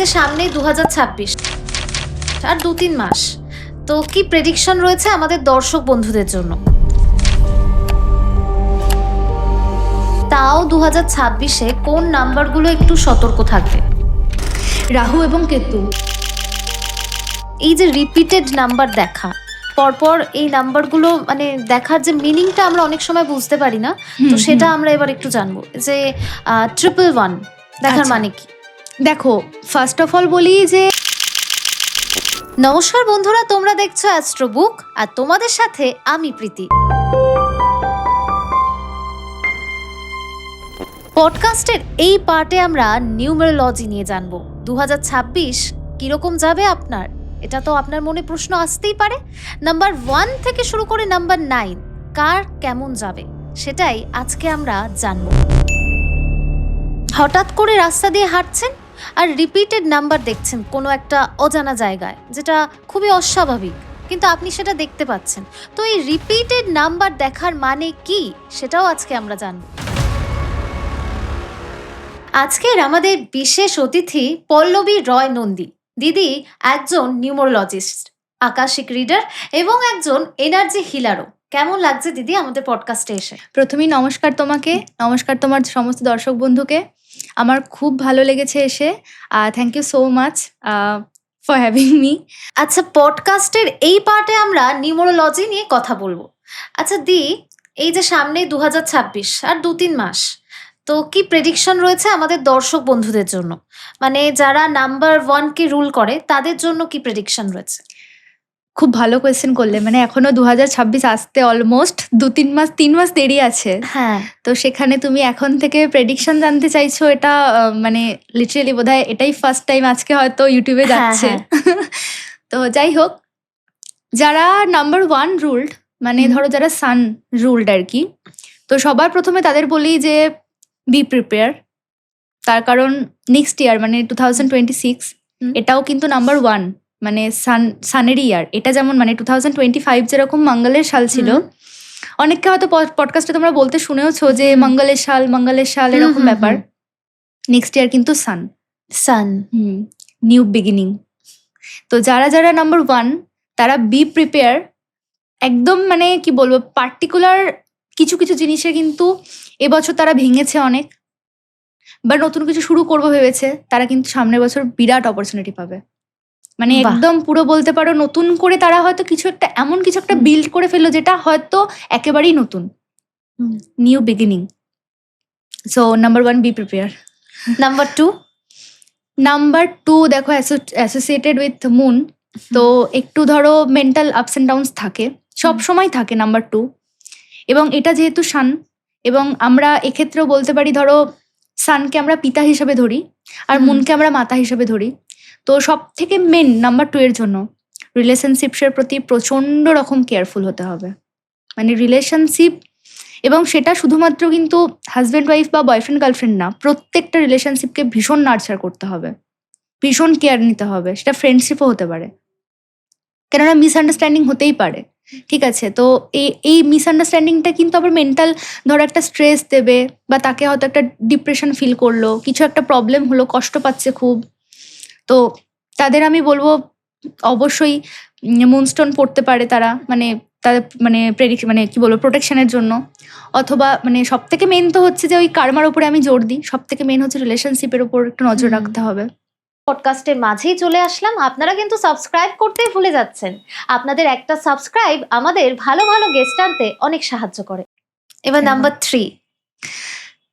যে সামনে দুহাজার ছাব্বিশ আর দু তিন মাস। তো কি প্রেডিকশন রয়েছে আমাদের দর্শক বন্ধুদের জন্য? তাও দু হাজার ছাব্বিশে কোন নাম্বারগুলো একটু সতর্ক থাকবে? রাহু এবং কেতু। এই যে রিপিটেড নাম্বার দেখা পরপর এই নাম্বারগুলো মানে দেখার যে মিনিংটা আমরা অনেক সময় বুঝতে পারি না। তো সেটা আমরা এবার একটু জানব যে ট্রিপল ওয়ান দেখার আচ্ছা। মানে কি? দেখো ফার্স্ট অফ অল বলি যে, নমস্কার বন্ধুরা, তোমরা দেখছ অ্যাস্ট্রো বুক আর তোমাদের সাথে আমি প্রীতি। পডকাস্টের এই পার্টে আমরা নিউমেরোলজি নিয়ে জানব। দু হাজার ছাব্বিশ কীরকম যাবে আপনার? এটা তো আপনার মনে প্রশ্ন আসতেই পারে। নাম্বার ওয়ান থেকে শুরু করে নাম্বার নাইন কার কেমন যাবে? সেটাই আজকে আমরা জানব। হঠাৎ করে রাস্তা দিয়ে হাঁটছেন? আর রিপিটেড নাম্বার দেখছেন কোনো একটা অজানা জায়গায়, যেটা খুবই অস্বাভাবিক, কিন্তু আপনি সেটা দেখতে পাচ্ছেন। তো এই রিপিটেড নাম্বার দেখার মানে কি, সেটাও আজকে আমরা জানব। আজকের আমাদের বিশেষ অতিথি পল্লবী রয় নন্দী। দিদি একজন নিউমোরোলজিস্ট, আকাশিক রিডার এবং একজন এনার্জি হিলারও কেমন লাগছে দিদি আমাদের পডকাস্টে এসে? প্রথমেই নমস্কার তোমাকে, নমস্কার তোমার সমস্ত দর্শক বন্ধুকে। আমার খুব ভালো লেগেছে এসে। Thank you so much for having me আচ্ছা পডকাস্টের এই পার্টে আমরা নিউমোরোলজি নিয়ে কথা বলব। আচ্ছা দি, এই যে সামনে দু হাজার ছাব্বিশ আর দু তিন মাস, তো কি প্রেডিকশন রয়েছে আমাদের দর্শক বন্ধুদের জন্য? মানে যারা নাম্বার ওয়ানকে রুল করে, তাদের জন্য কি প্রেডিকশন রয়েছে? খুব ভালো কোয়েশ্চেন করলে। মানে এখনও দু হাজার ছাব্বিশ আসতে অলমোস্ট দু তিন মাস তিন মাস দেরি আছে। হ্যাঁ। তো সেখানে তুমি এখন থেকে প্রেডিকশন জানতে চাইছো এটা মানে লিটারেলি বোধহয় এটাই ফার্স্ট টাইম আজকে হয়তো ইউটিউবে হ্যাঁ, যাচ্ছে। হ্যাঁ। তো যাই হোক যারা নাম্বার ওয়ান রুলড মানে ধরো যারা সান রুলড আর কি তো সবার প্রথমে তাদের বলি যে বি প্রিপেয়ার তার কারণ নেক্সট ইয়ার মানে টু থাউজেন্ড টোয়েন্টি সিক্স এটাও কিন্তু নাম্বার ওয়ান মানে সান সানের ইয়ার। এটা যেমন মানে টু থাউজেন্ড টোয়েন্টি ফাইভ যেরকম মঙ্গলের সাল ছিল অনেককে হয়তো পডকাস্টে তোমরা বলতে শুনেওছো যে। মঙ্গলের সাল মঙ্গলের সাল এরকম ব্যাপার। নেক্সট ইয়ার কিন্তু সান সান নিউ বিগিনিং তো যারা যারা নাম্বার ওয়ান তারা বি প্রিপেয়ার একদম মানে কি বলব পার্টিকুলার কিছু কিছু জিনিসে কিন্তু এবছর তারা ভেঙেছে অনেক। বা নতুন কিছু শুরু করব ভেবেছে তারা কিন্তু সামনের বছর বিরাট অপরচুনিটি পাবে। মানে একদম পুরো বলতে পারো নতুন করে তারা হয়তো কিছু একটা এমন কিছু একটা বিল্ড করে ফেলল যেটা হয়তো একেবারেই নতুন। New beginning so number one be prepare number two number two দেখো অ্যাসোসিয়েটেড উইথ মুন তো একটু ধরো মেন্টাল আপস অ্যান্ড ডাউনস থাকে। সব সময় থাকে নাম্বার টু এবং এটা যেহেতু সান এবং আমরা এক্ষেত্রেও বলতে পারি ধরো সানকে আমরা পিতা হিসেবে ধরি আর মুনকে আমরা মাতা হিসেবে ধরি। তো সব থেকে মেন নাম্বার টু এর জন্য রিলেশনশিপসের প্রতি প্রচণ্ড রকম কেয়ারফুল হতে হবে। মানে রিলেশনশিপ এবং সেটা শুধুমাত্র কিন্তু হাজব্যান্ড ওয়াইফ বা বয়ফ্রেন্ড গার্লফ্রেন্ড না, প্রত্যেকটা রিলেশনশিপকে ভীষণ নার্চার করতে হবে, ভীষণ কেয়ার নিতে হবে, সেটা ফ্রেন্ডশিপও হতে পারে। কেননা মিসআন্ডারস্ট্যান্ডিং হতেই পারে, ঠিক আছে? তো এই এই মিসআন্ডারস্ট্যান্ডিংটা কিন্তু আবার মেন্টাল ধরো একটা স্ট্রেস দেবে বা তাকে হয়তো একটা ডিপ্রেশন ফিল করল, কিছু একটা প্রবলেম হলো, কষ্ট পাচ্ছে খুব তো তাদের আমি বলব অবশ্যই মুনস্টোন পড়তে পারে তারা মানে তাদের মানে প্রেডিক মানে কি বলব প্রোটেকশনের জন্য। অথবা মানে সব থেকে মেন তো হচ্ছে যে ওই কার্মার উপরে আমি জোর দিই। সব থেকে মেন হচ্ছে রিলেশনশিপের উপর একটু নজর রাখতে হবে। পডকাস্টের মাঝেই চলে আসলাম। আপনারা কিন্তু সাবস্ক্রাইব করতেই ভুলে যাচ্ছেন। আপনাদের একটা সাবস্ক্রাইব আমাদের ভালো ভালো গেস্ট আনতে অনেক সাহায্য করে। এবার নাম্বার থ্রি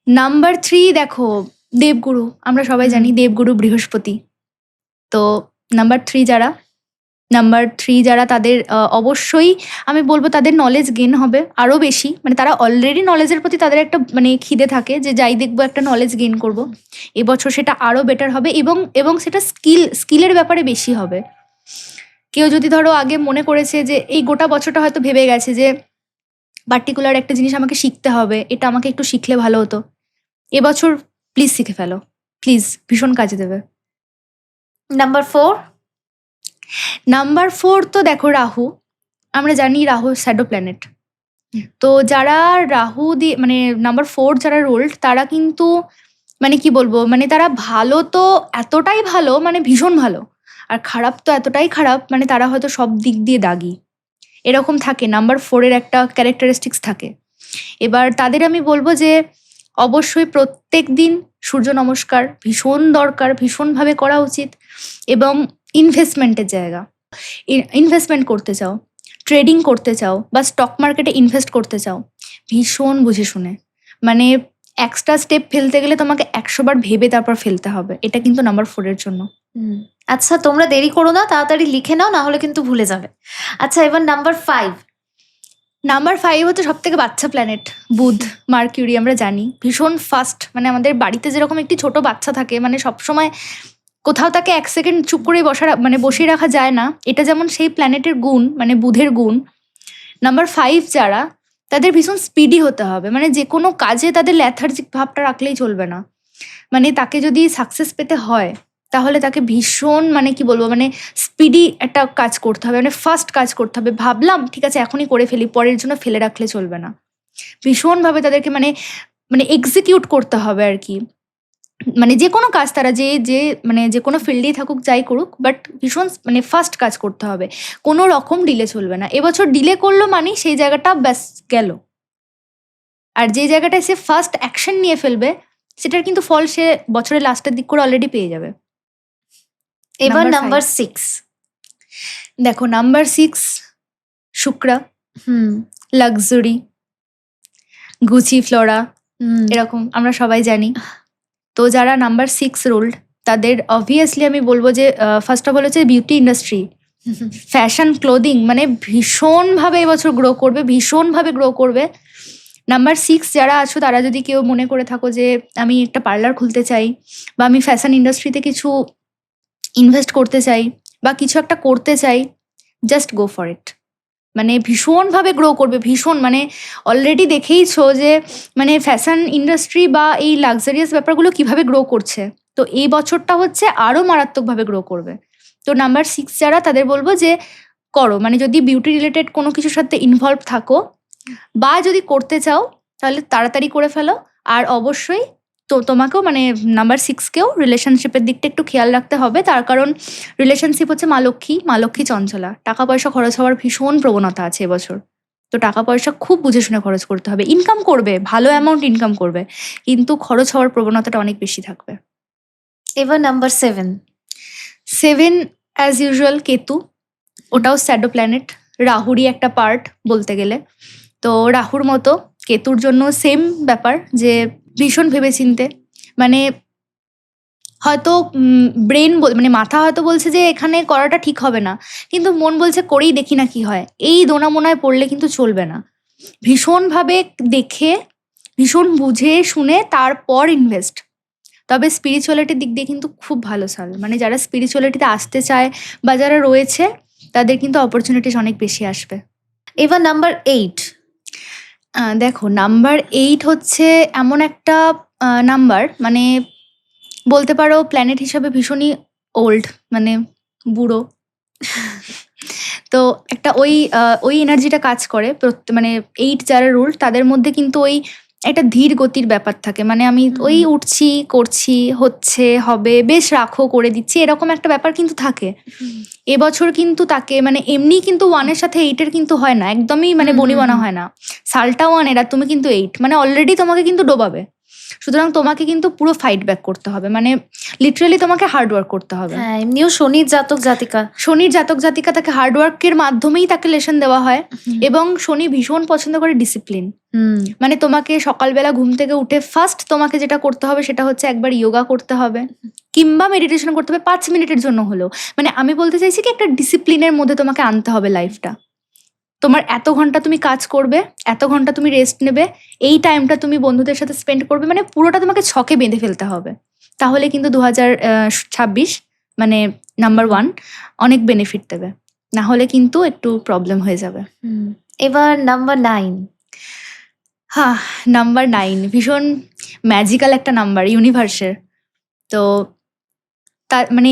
নাম্বার থ্রি দেখো দেবগুরু। আমরা সবাই জানি দেবগুরু বৃহস্পতি। তো নাম্বার থ্রি যারা নাম্বার থ্রি যারা তাদের অবশ্যই আমি বলব তাদের নলেজ গেন হবে আরও বেশি। মানে তারা অলরেডি নলেজের প্রতি তাদের একটা মানে খিদে থাকে যে যাই দেখব একটা নলেজ গেইন করব। এবছর সেটা আরও বেটার হবে এবং এবং সেটা স্কিল স্কিলের ব্যাপারে বেশি হবে। কেউ যদি ধরো আগে মনে করেছে যে এই গোটা বছরটা হয়তো ভেবে গেছে যে পার্টিকুলার একটা জিনিস আমাকে শিখতে হবে, এটা আমাকে একটু শিখলে ভালো হতো। এবছর প্লিজ শিখে ফেলো। প্লিজ ভীষণ কাজে দেবে। নাম্বার ফোর নাম্বার ফোর তো দেখো রাহু। আমরা জানি রাহু শ্যাডো প্ল্যানেট তো যারা রাহু দিয়ে মানে নাম্বার ফোর যারা রোল্ড তারা কিন্তু মানে কি বলব মানে তারা ভালো তো এতটাই ভালো মানে ভীষণ ভালো। আর খারাপ তো এতটাই খারাপ মানে তারা হয়তো সব দিক দিয়ে দাগি। এরকম থাকে নাম্বার ফোরের একটা ক্যারেক্টারিস্টিক্স থাকে। এবার তাদের আমি বলব যে অবশ্যই প্রত্যেক দিন সূর্য নমস্কার ভীষণ দরকার, ভীষণভাবে করা উচিত এবং ইনভেস্টমেন্টের জায়গা। ইনভেস্টমেন্ট করতে চাও ট্রেডিং করতে চাও বা স্টক মার্কেটে ইনভেস্ট করতে চাও, ভীষণ বুঝে শুনে। মানে এক্সট্রা স্টেপ ফেলতে গেলে তোমাকে একশো বার ভেবে তারপর ফেলতে হবে। এটা কিন্তু নাম্বার ফোরের জন্য। আচ্ছা তোমরা দেরি করো না, তাড়াতাড়ি লিখে নাও না হলে কিন্তু ভুলে যাবে। আচ্ছা এবার নাম্বার ফাইভ নাম্বার ফাইভ হচ্ছে সব থেকে বাচ্চা প্ল্যানেট বুধ মার্কিউরি আমরা জানি। ভীষণ ফাস্ট মানে আমাদের বাড়িতে যেরকম একটি ছোট বাচ্চা থাকে মানে সবসময় কোথাও তাকে এক সেকেন্ড চুপ করে বসা মানে বসিয়ে রাখা যায় না। এটা যেমন সেই প্ল্যানেটের গুণ মানে বুধের গুণ। নাম্বার ফাইভ যারা, তাদের ভীষণ স্পিডি হতে হবে। মানে যে কোনো কাজে তাদের ল্যাথার্জিক ভাবটা রাখলেই চলবে না। মানে তাকে যদি সাকসেস পেতে হয় তাহলে তাকে ভীষণ মানে কি বলব মানে স্পিডি একটা কাজ করতে হবে মানে ফাস্ট কাজ করতে হবে। ভাবলাম, ঠিক আছে, এখনই করে ফেলি, পরের জন্য ফেলে রাখলে চলবে না। ভীষণভাবে তাদেরকে মানে মানে এক্সিকিউট করতে হবে আর কি। মানে যে কোনো কাজ তারা যে যে মানে যে কোনো ফিল্ডেই থাকুক, যাই করুক বাট ভীষণ মানে ফাস্ট কাজ করতে হবে। কোনো রকম ডিলে চলবে না। এবছর ডিলে করল মানে সেই জায়গাটা ব্যাস গেল। আর যে জায়গাটায় সে ফার্স্ট অ্যাকশন নিয়ে ফেলবে, সেটার কিন্তু ফল সে বছরের লাস্টের দিক করে অলরেডি পেয়ে যাবে। এবার নাম্বার সিক্স দেখো নাম্বার সিক্স শুক্রা হুম। Luxury Gucci Flora. এরকম আমরা সবাই জানি। তো যারা নাম্বার সিক্স রোল্ড তাদের অবভিয়াসলি আমি বলব যে ফার্স্ট অফ অল হচ্ছে বিউটি ইন্ডাস্ট্রি ফ্যাশন ক্লোদিং মানে ভীষণভাবে এবছর গ্রো করবে ভীষণভাবে গ্রো করবে। নাম্বার সিক্স যারা আছো তারা যদি কেউ মনে করে থাকো যে আমি একটা পার্লার খুলতে চাই বা আমি ফ্যাশন ইন্ডাস্ট্রিতে কিছু ইনভেস্ট করতে চাই বা কিছু একটা করতে চাই জাস্ট গো ফর ইট মানে ভীষণভাবে গ্রো করবে, ভীষণ মানে অলরেডি দেখেইছো যে মানে ফ্যাশন ইন্ডাস্ট্রি বা এই লাক্সারিয়াস ব্যাপারগুলো কীভাবে গ্রো করছে। তো এই বছরটা হচ্ছে আরও মারাত্মকভাবে গ্রো করবে। তো নাম্বার সিক্স যারা তাদের বলব যে করো মানে যদি বিউটি রিলেটেড কোনো কিছুর সাথে ইনভলভ থাকো বা যদি করতে চাও, তাহলে তাড়াতাড়ি করে ফেলো। আর অবশ্যই তো তোমাকেও মানে নাম্বার সিক্সকেও রিলেশনশিপের দিকটা একটু খেয়াল রাখতে হবে। তার কারণ রিলেশনশিপ হচ্ছে মা লক্ষ্মী মা লক্ষ্মী চঞ্চলা। টাকা পয়সা খরচ হওয়ার ভীষণ প্রবণতা আছে এবছর। তো টাকা পয়সা খুব বুঝে শুনে খরচ করতে হবে। ইনকাম করবে ভালো অ্যামাউন্ট ইনকাম করবে কিন্তু খরচ হওয়ার প্রবণতাটা অনেক বেশি থাকবে। এবার number seven seven as usual Ketu. ওটাও স্যাডো প্ল্যানেট রাহুরই একটা পার্ট বলতে গেলে। তো রাহুর মতো কেতুর জন্য সেম ব্যাপার যে ভীষণ ভেবেচিন্তে। মানে হয়তো ব্রেন মানে মাথা হয়তো বলছে যে এখানে করাটা ঠিক হবে না, কিন্তু মন বলছে করেই দেখি না কি হয়। এই দোনামোনায় পড়লে কিন্তু চলবে না। ভীষণভাবে দেখে, ভীষণ বুঝে শুনে তারপর ইনভেস্ট তবে স্পিরিচুয়ালিটির দিক দিয়ে কিন্তু খুব ভালো সাল মানে যারা স্পিরিচুয়ালিটিতে আসতে চায় বা যারা রয়েছে, তাদের কিন্তু অপরচুনিটিস অনেক বেশি আসবে। এবার নাম্বার এইট দেখো নাম্বার এইট হচ্ছে এমন একটা নাম্বার মানে বলতে পারো প্ল্যানেট হিসাবে ভীষণই ওল্ড মানে বুড়ো। তো একটা ওই ওই এনার্জিটা কাজ করে মানে এইট যারা রুল তাদের মধ্যে কিন্তু ওই একটা ধীর গতির ব্যাপার থাকে। মানে আমি ওই উঠছি করছি হচ্ছে হবে বেশ রাখো করে দিচ্ছি এরকম একটা ব্যাপার কিন্তু থাকে। এবছর কিন্তু তাকে মানে এমনি কিন্তু ওয়ানের সাথে এইটের কিন্তু হয় না। একদমই মানে বনিবনা হয় না। সালটা ওয়ান এরা তুমি কিন্তু এইট মানে অলরেডি তোমাকে কিন্তু ডোবাবে। সুতরাং তোমাকে কিন্তু পুরো ফাইট ব্যাক করতে হবে। মানে লিটারালি তোমাকে হার্ড ওয়ার্ক করতে হবে। হ্যাঁ এমনিও শনির জাতক জাতিকা। শনির জাতক জাতিকা তাকে হার্ড ওয়ার্কের মাধ্যমেই তাকে লেসন দেওয়া হয় এবং শনি ভীষণ পছন্দ করে ডিসিপ্লিন হুম। মানে তোমাকে সকালবেলা ঘুম থেকে উঠে ফার্স্ট তোমাকে যেটা করতে হবে সেটা হচ্ছে একবার যোগা করতে হবে কিংবা মেডিটেশন করতে হবে। পাঁচ মিনিটের জন্য হলেও। মানে আমি বলতে চাইছি কি একটা ডিসিপ্লিনের মধ্যে তোমাকে আনতে হবে লাইফটা তোমার এত ঘণ্টা তুমি কাজ করবে এত ঘণ্টা তুমি রেস্ট নেবে এই টাইমটা তুমি বন্ধুদের সাথে স্পেন্ড করবে মানে পুরোটা তোমাকে ছকে বেঁধে ফেলতে হবে। তাহলে কিন্তু দু হাজার ছাব্বিশ মানে নাম্বার ওয়ান অনেক বেনিফিট দেবে। না হলে কিন্তু একটু প্রবলেম হয়ে যাবে। এবার নাম্বার নাইন হ্যাঁ নাম্বার নাইন ভীষণ ম্যাজিক্যাল একটা নাম্বার ইউনিভার্সের তো তার মানে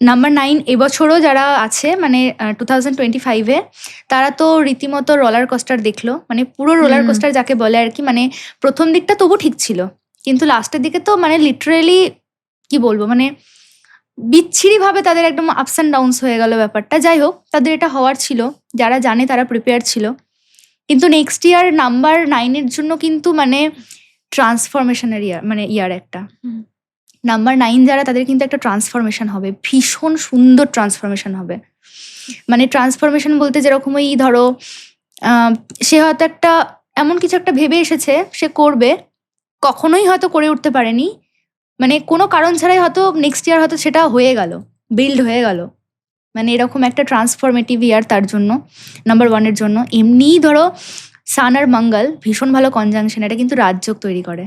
নাম্বার নাইন এবছরও যারা আছে মানে টু থাউজেন্ড টোয়েন্টি ফাইভে তারা তো রীতিমতো রোলার কোস্টার দেখল। মানে পুরো রোলার। কোস্টার যাকে বলে আর কি মানে প্রথম দিকটা তবু ঠিক ছিল। কিন্তু লাস্টের দিকে তো মানে লিটারেলি কি বলব মানে বিচ্ছিরিভাবে তাদের একদম আপস অ্যান্ড ডাউনস হয়ে গেল ব্যাপারটা। যাই হোক তাদের এটা হওয়ার ছিল। যারা জানে তারা প্রিপেয়ার ছিল। কিন্তু নেক্সট ইয়ার নাম্বার নাইনের জন্য কিন্তু মানে ট্রান্সফরমেশনের ইয়ার মানে ইয়ার একটা। নাম্বার নাইন যারা, তাদের কিন্তু একটা ট্রান্সফরমেশন হবে। ভীষণ সুন্দর ট্রান্সফরমেশন হবে। মানে ট্রান্সফরমেশন বলতে যেরকম ওই ধরো সে হয়তো একটা, এমন কিছু একটা ভেবে এসেছে, সে করবে, কখনোই হয়তো করে উঠতে পারেনি। মানে কোনো কারণ ছাড়াই হয়তো নেক্সট ইয়ার হয়তো সেটা হয়ে গেল বিল্ড হয়ে গেল। মানে এরকম একটা ট্রান্সফরমেটিভ ইয়ার তার জন্য নাম্বার ওয়ানের জন্য। এমনিই ধরো সান আর মঙ্গল ভীষণ ভালো কনজাংশন এটা কিন্তু রাজযোগ তৈরি করে।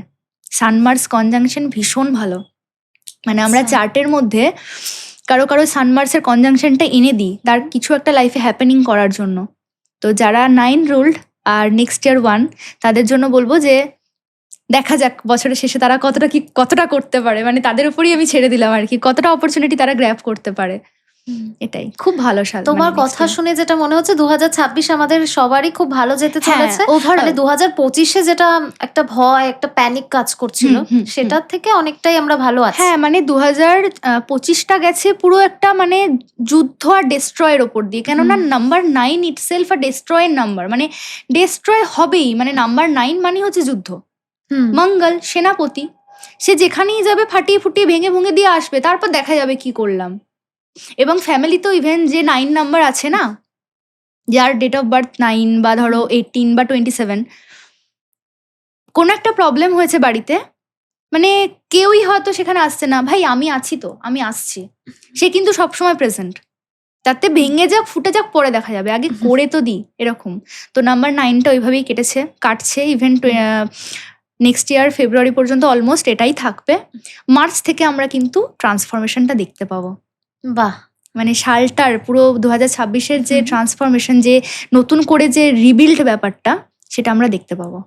সানমার্স কনজাংশন ভীষণ ভালো। মানে আমরা আচ্ছা। চার্টের মধ্যে কারও কারও সানমার্সের কনজাংশনটা এনে দিই তার কিছু একটা লাইফে হ্যাপেনিং করার জন্য। তো যারা নাইন রুলড আর নেক্সট ইয়ার ওয়ান তাদের জন্য বলব যে দেখা যাক বছরের শেষে তারা কতটা কি কতটা করতে পারে। মানে তাদের উপরই আমি ছেড়ে দিলাম আর কি কতটা অপরচুনিটি তারা গ্র্যাপ করতে পারে। এটাই। খুব ভালো সাল তোমার মানে কথা শুনে যেটা মনে হচ্ছে দুহাজার ছাব্বিশ আমাদের সবারই খুব ভালো যেতে হ্যাঁ, চলেছে। মানে দু হাজার পঁচিশে যেটা একটা ভয় একটা প্যানিক কাজ করছিল। সেটার থেকে অনেকটাই আমরা ভালো আছি। হ্যাঁ মানে দু হাজার পঁচিশটা গেছে পুরো একটা মানে যুদ্ধ আর ডেস্ট্রয়ের ওপর দিয়ে। কেননা নাম্বার নাইন ইটসেলফ আর ডেস্ট্রয়ের নাম্বার মানে ডেস্ট্রয় হবেই মানে নাম্বার নাইন মানে হচ্ছে যুদ্ধ। মঙ্গল সেনাপতি সে যেখানেই যাবে ফাটিয়ে ফুটিয়ে ভেঙে ভেঙে দিয়ে আসবে তারপর দেখা যাবে কি করলাম। এবং ফ্যামিলি তো ইভেন যে নাইন নাম্বার আছে না যার ডেট অফ বার্থ নাইন বা ধরো এইটিন বা টোয়েন্টি সেভেন কোনো একটা প্রবলেম হয়েছে বাড়িতে মানে কেউই হয়তো সেখানে আসছে না ভাই আমি আছি তো আমি আসছি। সে কিন্তু সবসময় প্রেজেন্ট তাতে ভেঙে যাক ফুটে যাক পরে দেখা যাবে। আগে করে তো দিই এরকম। তো নাম্বার নাইনটা ওইভাবেই কেটেছে কাটছে ইভেন নেক্সট ইয়ার ফেব্রুয়ারি পর্যন্ত অলমোস্ট এটাই থাকবে। মার্চ থেকে আমরা কিন্তু ট্রান্সফরমেশনটা দেখতে পাবো। বাহ! মানে সালটার পুরো দু হাজার ছাব্বিশের যে ট্রান্সফরমেশন যে নতুন করে যে রিবিল্ড ব্যাপারটা সেটা আমরা দেখতে পাবো।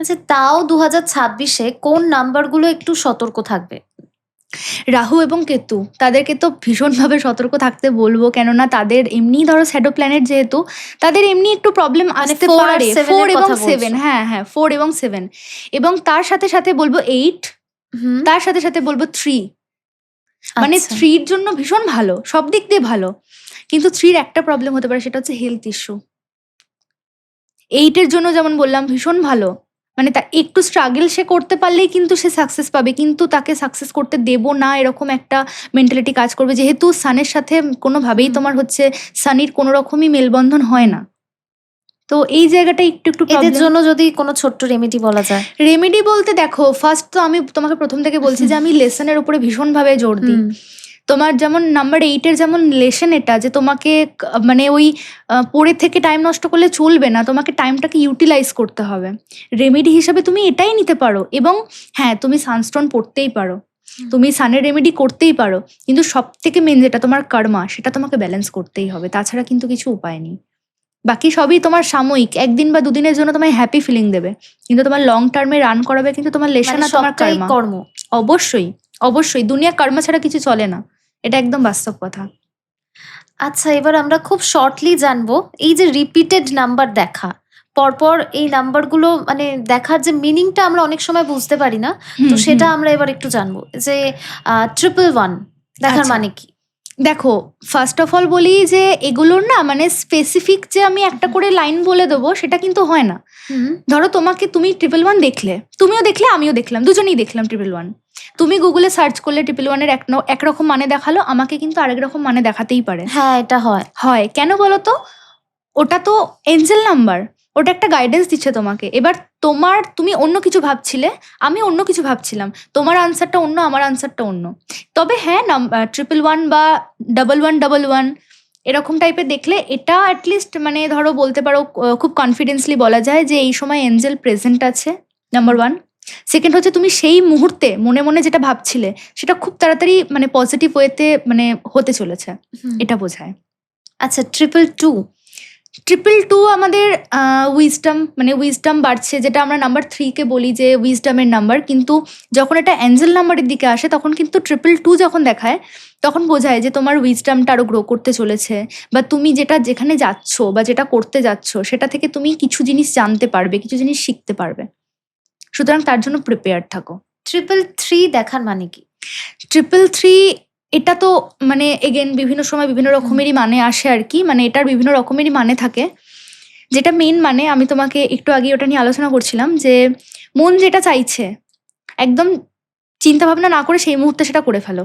আচ্ছা তাও দু হাজার ছাব্বিশে কোন নাম্বারগুলো একটু সতর্ক থাকবে? রাহু এবং কেতু তাদেরকে তো ভীষণভাবে সতর্ক থাকতে বলব কেননা তাদের এমনি ধরো স্যাডো প্ল্যানেট যেহেতু তাদের এমনি একটু প্রবলেম আসতে মানে পারে। ফোর এবং সেভেন হ্যাঁ হ্যাঁ ফোর এবং সেভেন এবং তার সাথে সাথে বলব এইট তার সাথে সাথে বলব থ্রি মানে আচ্ছা। থ্রির জন্য ভীষণ ভালো সব দিক দিয়ে ভালো। কিন্তু থ্রির একটা প্রবলেম হতে পারে সেটা হচ্ছে হেলথ ইস্যু এইটের জন্য যেমন বললাম ভীষণ ভালো। মানে তা একটু স্ট্রাগল সে করতে পারলেই কিন্তু সে সাকসেস পাবে কিন্তু তাকে সাকসেস করতে দেব না এরকম একটা মেন্টালিটি কাজ করবে। যেহেতু সানের সাথে কোনোভাবেই তোমার হচ্ছে সানির কোনো রকমই মেলবন্ধন হয় না। তো এই জায়গাটা একটু একটু এদের জন্য যদি কোনো ছোট্ট রেমেডি বলা যায়? রেমেডি বলতে দেখো ফার্স্ট তো আমি তোমাকে প্রথম থেকে বলছি যে আমি লেসনের উপরে ভীষণভাবে জোর দিই। তোমার যেমন নাম্বার এইটের যেমন লেসন এটা যে তোমাকে মানে ওই পড়ে থেকে টাইম নষ্ট করলে চলবে না তোমাকে টাইমটাকে ইউটিলাইজ করতে হবে। রেমেডি হিসাবে তুমি এটাই নিতে পারো এবং হ্যাঁ তুমি সানস্টোন পড়তেই পারো। তুমি সানের রেমেডি করতেই পারো। কিন্তু সব থেকে মেন যেটা তোমার কর্মা সেটা তোমাকে ব্যালেন্স করতেই হবে। তাছাড়া কিন্তু কিছু উপায় নেই। বাকি সবই তোমার সাময়িক। একদিন বা দুদিনের জন্য তোমায় হ্যাপি ফিলিং দেবে। কিন্তু তোমার লং টার্মে রান করাবে কিন্তু তোমার লেসন মানে আর তোমার কর্ম। অবশ্যই অবশ্যই। দুনিয়া কর্ম ছাড়া কিছু চলে না। এটা একদম বাস্তব কথা। আচ্ছা এবার আমরা খুব শর্টলি জানব এই যে রিপিটেড নাম্বার দেখা। পরপর এই নাম্বারগুলো মানে দেখার যে মিনিংটা আমরা অনেক সময় বুঝতে পারি না। তো সেটা আমরা এবার একটু জানব। যে ট্রিপল ওয়ান দেখার আচ্ছা। মানে কি? দেখো ফার্স্ট অফ অল বলি যে এগুলোর না মানে স্পেসিফিক যে আমি একটা করে লাইন বলে দেবো সেটা কিন্তু হয় না। ধরো তোমাকে তুমি ট্রিপল ওয়ান দেখলে তুমিও দেখলে আমিও দেখলাম দুজনেই দেখলাম ট্রিপল ওয়ান তুমি গুগলে সার্চ করলে ট্রিপল ওয়ানের এক একরকম মানে দেখাল আমাকে কিন্তু আরেক রকম মানে দেখাতেই পারে। হ্যাঁ এটা হয়। হয়। কেন বলো তো? ওটা তো এঞ্জেল নাম্বার ওটা একটা গাইডেন্স দিচ্ছে তোমাকে। এবার তোমার তুমি অন্য কিছু ভাবছিলে আমি অন্য কিছু ভাবছিলাম। তোমার আনসারটা অন্য আমার আনসারটা অন্য। তবে হ্যাঁ ট্রিপল ওয়ান বা ডাবল ওয়ান ডাবল ওয়ান এরকম টাইপের দেখলে এটা অ্যাটলিস্ট মানে ধরো বলতে পারো খুব কনফিডেন্সলি বলা যায় যে এই সময় এঞ্জেল প্রেজেন্ট আছে নাম্বার ওয়ান সেকেন্ড হচ্ছে তুমি সেই মুহূর্তে মনে মনে যেটা ভাবছিলে সেটা খুব তাড়াতাড়ি মানে পজিটিভ ওয়েতে মানে হতে চলেছে এটা বোঝায়। আচ্ছা ট্রিপল টু ট্রিপল টু আমাদের উইজডম মানে উইজডম বাড়ছে যেটা আমরা নাম্বার থ্রিকে বলি যে উইজডমের নাম্বার কিন্তু যখন এটা অ্যাঞ্জেল নাম্বারের দিকে আসে তখন কিন্তু ট্রিপল টু যখন দেখায় তখন বোঝায় যে তোমার উইজডমটা আরও গ্রো করতে চলেছে বা তুমি যেটা যেখানে যাচ্ছ বা যেটা করতে যাচ্ছ সেটা থেকে তুমি কিছু জিনিস জানতে পারবে কিছু জিনিস শিখতে পারবে। সুতরাং তার জন্য প্রিপেয়ার থাকো। ট্রিপল থ্রি দেখার মানে কি? ট্রিপল থ্রি এটা তো মানে এগেন বিভিন্ন সময় বিভিন্ন রকমেরই মানে আসে আর কি। মানে এটার বিভিন্ন রকমেরই মানে থাকে। যেটা মেন মানে আমি তোমাকে একটু আগে ওটা নিয়ে আলোচনা করছিলাম যে মন যেটা চাইছে একদম চিন্তা ভাবনা না করে সেই মুহূর্তে সেটা করে ফেলো।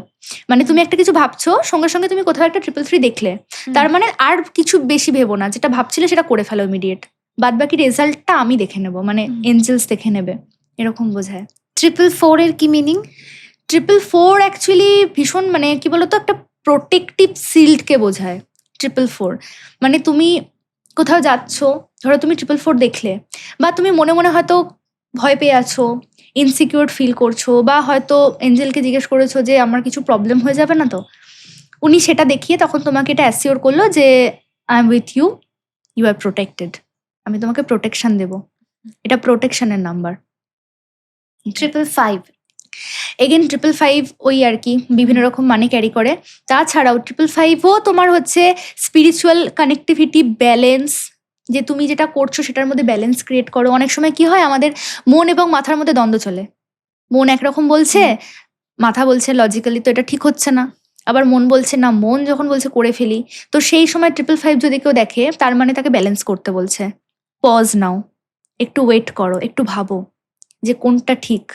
মানে তুমি একটা কিছু ভাবছ সঙ্গে সঙ্গে তুমি কোথাও একটা ট্রিপল থ্রি দেখলে তার মানে আর কিছু বেশি ভেবো না। যেটা ভাবছিলে সেটা করে ফেলো ইমিডিয়েট বাদ বাকি রেজাল্টটা আমি দেখে নেব মানে এঞ্জেলস দেখে নেবে এরকম বোঝায়। ট্রিপল ফোর এর কি মিনিং ট্রিপল ফোর অ্যাকচুয়ালি ভীষণ মানে কি বলতো একটা প্রোটেকটিভ সিল্ডকে বোঝায় ট্রিপল ফোর মানে তুমি কোথাও যাচ্ছ, ধরো তুমি ট্রিপল ফোর দেখলে, বা তুমি মনে মনে হয়তো ভয় পেয়ে আছো ইনসিকিউর ফিল করছ, বা হয়তো এঞ্জেলকে জিজ্ঞেস করেছ যে আমার কিছু প্রবলেম হয়ে যাবে না তো? উনি সেটা দেখিয়ে তখন তোমাকে এটা অ্যাসিওর করল যে I am with you you are protected আমি তোমাকে প্রোটেকশন দেবো। এটা প্রোটেকশনের number triple five again triple five ওই আর কি বিভিন্ন রকম মানে ক্যারি করে। তাছাড়াও ট্রিপল ফাইভও তোমার হচ্ছে স্পিরিচুয়াল কানেক্টিভিটি ব্যালেন্স যে তুমি যেটা করছ সেটার মধ্যে ব্যালেন্স ক্রিয়েট করো। অনেক সময় কি হয় আমাদের মন এবং মাথার মধ্যে দ্বন্দ্ব চলে। মন একরকম বলছে মাথা বলছে লজিক্যালি তো এটা ঠিক হচ্ছে না। আবার মন বলছে না মন যখন বলছে করে ফেলি। তো সেই সময় ট্রিপল ফাইভ যদি কেউ দেখে তার মানে তাকে ব্যালেন্স করতে বলছে। পজ নাও একটু ওয়েট করো একটু ভাবো যে কোনটা ঠিক।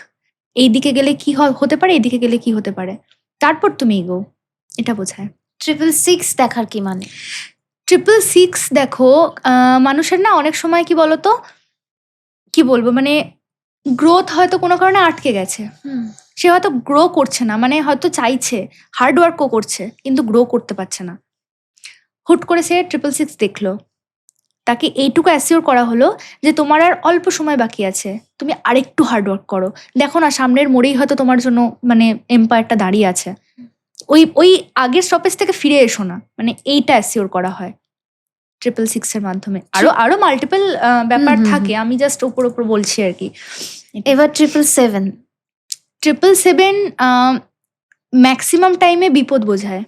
এই দিকে গেলে কি হতে পারে এদিকে গেলে কি হতে পারে? তারপর তুমি এগো এটা বোঝায়। ট্রিপল সিক্স দেখার কি মানে? ট্রিপল সিক্স দেখো মানুষের না অনেক সময় কি বলতো কি বলব মানে গ্রোথ হয়তো কোনো কারণে আটকে গেছে। সে হয়তো গ্রো করছে না মানে হয়তো চাইছে হার্ডওয়ার্কও করছে কিন্তু গ্রো করতে পারছে না। হুট করে সে ট্রিপল সিক্স দেখল। তাকে এইটুকু অ্যাসিওর করা হলো যে তোমার আর অল্প সময় বাকি আছে। তুমি আরেকটু হার্ড ওয়ার্ক করো। দেখো না সামনের মোড়েই হয়তো তোমার জন্য মানে এম্পায়ারটা দাঁড়িয়ে আছে। ওই ওই আগের স্টপেজ থেকে ফিরে এসো না। মানে এইটা অ্যাসিওর করা হয়। ট্রিপল সিক্সের মাধ্যমে। আরও আরও মাল্টিপল ব্যাপার থাকে। আমি জাস্ট ওপর ওপর বলছি আর কি। এবার triple seven triple seven maximum টাইমে বিপদ বোঝায়।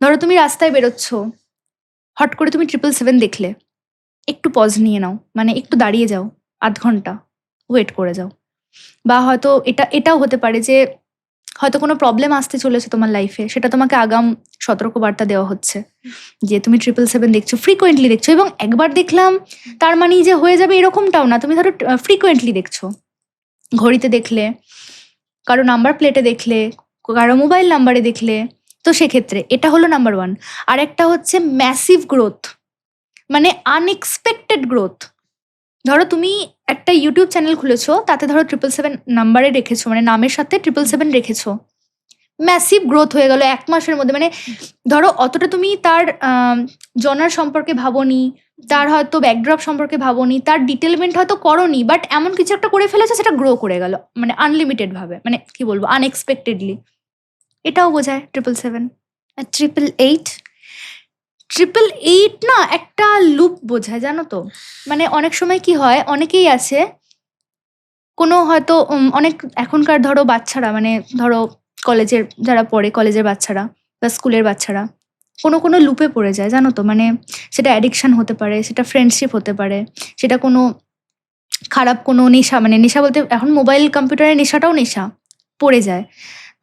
ধরো তুমি রাস্তায় বেরোচ্ছ। হট করে তুমি ট্রিপল সেভেন দেখলে। একটু পজ নিয়ে নাও। মানে একটু দাঁড়িয়ে যাও। আধ ঘণ্টা। ওয়েট করে যাও। বা হয়তো এটা, এটাও হতে পারে যে, হয়তো কোনো প্রবলেম আসতে চলেছে তোমার লাইফে সেটা তোমাকে আগাম সতর্কবার্তা দেওয়া হচ্ছে। যে তুমি ট্রিপল সেভেন দেখছ ফ্রিকোয়েন্টলি দেখছ এবং একবার দেখলাম, তার মানেই যে হয়ে যাবে এরকমটাও না। তুমি ধরো ফ্রিকোয়েন্টলি দেখছ। ঘড়িতে দেখলে, কারও নাম্বার প্লেটে দেখলে, কারও মোবাইল নাম্বারে দেখলে তো সেক্ষেত্রে এটা হলো নাম্বার ওয়ান আর একটা হচ্ছে ম্যাসিভ গ্রোথ মানে আনএক্সপেক্টেড গ্রোথ ধরো তুমি একটা ইউটিউব চ্যানেল খুলেছো, তাতে ধরো ট্রিপল সেভেন নাম্বারে রেখেছো মানে নামের সাথে ট্রিপল সেভেন রেখেছো। ম্যাসিভ গ্রোথ হয়ে গেল এক মাসের মধ্যে মানে ধরো অতটা তুমি তার জনার সম্পর্কে ভাবোনি, তার হয়তো ব্যাকড্রপ সম্পর্কে ভাবোনি, তার ডিটেলমেন্ট হয়তো করনি বাট এমন কিছু একটা করে ফেলেছে, সেটা গ্রো করে গেল মানে আনলিমিটেডভাবে মানে কি বলব আনএক্সপেক্টেডলি এটাও বোঝায় ট্রিপল সেভেন আর ট্রিপল এইট ট্রিপল এইট না একটা লুপ বোঝায়, জানো তো? মানে অনেক সময় কি হয়, অনেকেই আছে, কোনো হয়তো অনেক এখনকার ধরো বাচ্চারা মানে ধরো কলেজের যারা পড়ে, কলেজের বাচ্চারা বা স্কুলের বাচ্চারা, কোনো কোনো লুপে পড়ে যায়, জানো তো? মানে সেটা অ্যাডিকশান হতে পারে, সেটা ফ্রেন্ডশিপ হতে পারে, সেটা কোনো খারাপ কোনো নেশা মানে নেশা বলতে এখন মোবাইল কম্পিউটারের নেশাটাও নেশা, পড়ে যায়।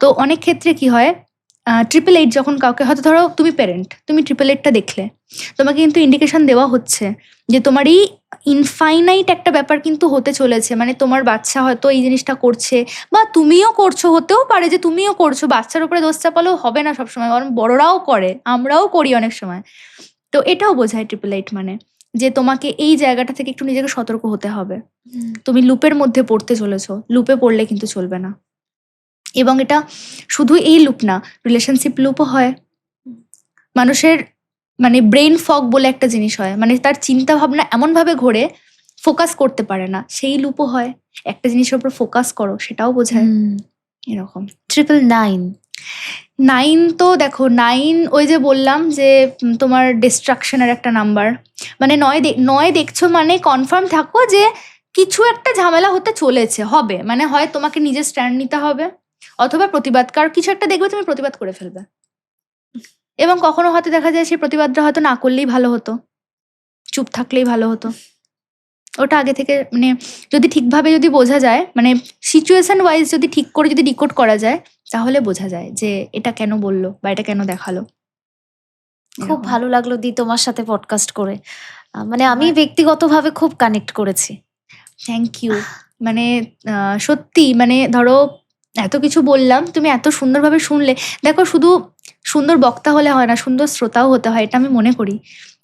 তো অনেক ক্ষেত্রে কি হয় ট্রিপল এইট যখন কাউকে হয়তো ধরো তুমি প্যারেন্ট তুমি ট্রিপল এইটটা দেখলে তোমাকে কিন্তু ইন্ডিকেশন দেওয়া হচ্ছে যে তোমার এই ইনফাইনাইট একটা ব্যাপার কিন্তু হতে চলেছে। মানে তোমার বাচ্চা হয়তো এই জিনিসটা করছে বা তুমিও করছ হতেও পারে যে তুমিও করছ বাচ্চার উপরে দোষ চাপালেও হবে না সবসময় কারণ বড়রাও করে আমরাও করি অনেক সময়। তো এটাও বোঝায় ট্রিপল এইট মানে যে তোমাকে এই জায়গাটা থেকে একটু নিজেকে সতর্ক হতে হবে। তুমি লুপের মধ্যে পড়তে চলেছো লুপে পড়লে কিন্তু চলবে না। এবং এটা শুধু এই লুপ না রিলেশনশিপ লুপও হয়। মানুষের মানে ব্রেন ফগ বলে একটা জিনিস হয়। মানে তার চিন্তা ভাবনা এমনভাবে ঘোরে ফোকাস করতে পারে না। সেই লুপও হয়। একটা জিনিসের উপর ফোকাস করো সেটাও বোঝায়। এরকম। ট্রিপল নাইন নাইন তো দেখো নাইন ওই যে বললাম যে তোমার ডিস্ট্রাকশনের একটা নাম্বার মানে নয় নয় দেখছ মানে কনফার্ম থাকো যে কিছু একটা ঝামেলা হতে চলেছে হবে। মানে হয় তোমাকে নিজের স্ট্যান্ড নিতে হবে। অথবা প্রতিবাদ কার কিছু একটা দেখবে তুমি প্রতিবাদ করে ফেলবে। এবং কখনো হয়তো দেখা যায় সেই প্রতিবাদটা হয়তো না করলেই ভালো হতো চুপ থাকলেই ভালো হতো। ওটা আগে থেকে মানে যদি ঠিকভাবে যদি বোঝা যায় মানে সিচুয়েশন ওয়াইজ যদি ঠিক করে যদি ডিকোড করা যায় তাহলে বোঝা যায় যে এটা কেন বলল বা এটা কেন দেখাল। খুব ভালো লাগল দি তোমার সাথে পডকাস্ট করে। মানে আমি ব্যক্তিগতভাবে খুব কানেক্ট করেছি। থ্যাংক ইউ মানে সত্যি মানে ধরো এত কিছু বললাম, তুমি এত সুন্দরভাবে শুনলে। দেখো, শুধু সুন্দর বক্তা হলে হয় না, সুন্দর শ্রোতাও হতে হয়, এটা আমি মনে করি।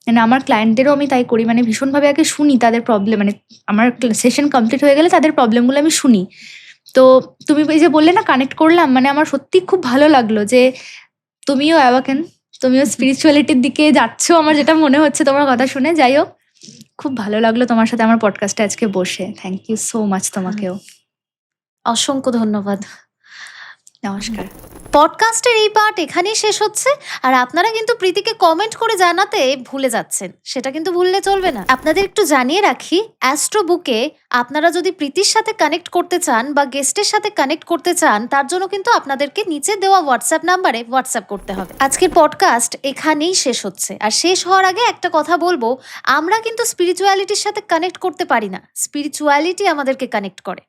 মানে আমার ক্লায়েন্টদেরও আমি তাই করি মানে ভীষণভাবে আগে শুনি তাদের প্রবলেম মানে আমার সেশন কমপ্লিট হয়ে গেলে তাদের প্রবলেমগুলো আমি শুনি। তো তুমি এই যে বললে না কানেক্ট করলাম মানে আমার সত্যি খুব ভালো লাগল যে তুমিও অ্যাওয়াকেন তুমিও স্পিরিচুয়ালিটির দিকে যাচ্ছ আমার যেটা মনে হচ্ছে তোমার কথা শুনে। যাই হোক, খুব ভালো লাগল তোমার সাথে আমার পডকাস্টে আজকে বসে। থ্যাংক ইউ সো মাচ তোমাকেও। অসংখ্য ধন্যবাদ। নমস্কার। পডকাস্টের এই পার্ট এখানেই শেষ হচ্ছে আর আপনারা কিন্তু প্রীতিকে কমেন্ট করে জানাতে ভুলে যাচ্ছেন। সেটা কিন্তু ভুললে চলবে না। আপনাদের একটু জানিয়ে রাখি অ্যাস্ট্রো বুকে আপনারা যদি প্রীতির সাথে কানেক্ট করতে চান বা গেস্টের সাথে কানেক্ট করতে চান তার জন্য কিন্তু আপনাদেরকে নিচে দেওয়া হোয়াটসঅ্যাপ নাম্বারে হোয়াটসঅ্যাপ করতে হবে। আজকের পডকাস্ট এখানেই শেষ হচ্ছে। আর শেষ হওয়ার আগে একটা কথা বলব আমরা কিন্তু স্পিরিচুয়ালিটির সাথে কানেক্ট করতে পারি না। স্পিরিচুয়ালিটি আমাদেরকে কানেক্ট করে।